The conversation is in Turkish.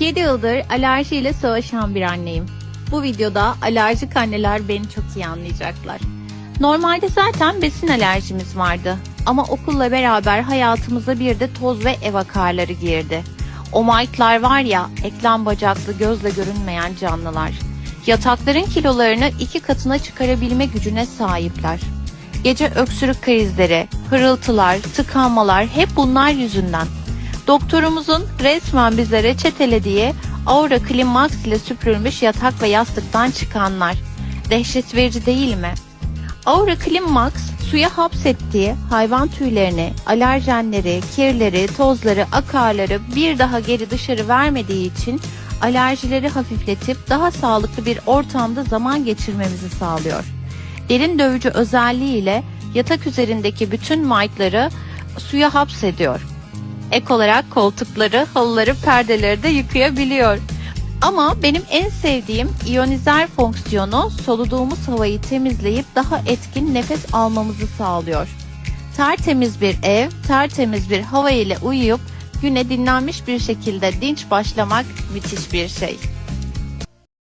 7 yıldır alerjiyle savaşan bir anneyim. Bu videoda alerjik anneler beni çok iyi anlayacaklar. Normalde zaten besin alerjimiz vardı. Ama okulla beraber hayatımıza bir de toz ve ev akarları girdi. O mike'lar var ya, eklem bacaklı gözle görünmeyen canlılar. Yatakların kilolarını iki katına çıkarabilme gücüne sahipler. Gece öksürük krizleri, hırıltılar, tıkanmalar hep bunlar yüzünden. Doktorumuzun resmen bize reçetelediği Aura Clean Max ile süpürülmüş yatak ve yastıktan çıkanlar. Dehşet verici değil mi? Aura Clean Max suya hapsettiği hayvan tüylerini, alerjenleri, kirleri, tozları, akarları bir daha geri dışarı vermediği için alerjileri hafifletip daha sağlıklı bir ortamda zaman geçirmemizi sağlıyor. Derin dövücü özelliğiyle yatak üzerindeki bütün mite'ları suya hapsediyor. Ek olarak koltukları, halıları, perdeleri de yıkayabiliyor. Ama benim en sevdiğim iyonizer fonksiyonu soluduğumuz havayı temizleyip daha etkin nefes almamızı sağlıyor. Tertemiz bir ev, tertemiz bir hava ile uyuyup güne dinlenmiş bir şekilde dinç başlamak müthiş bir şey.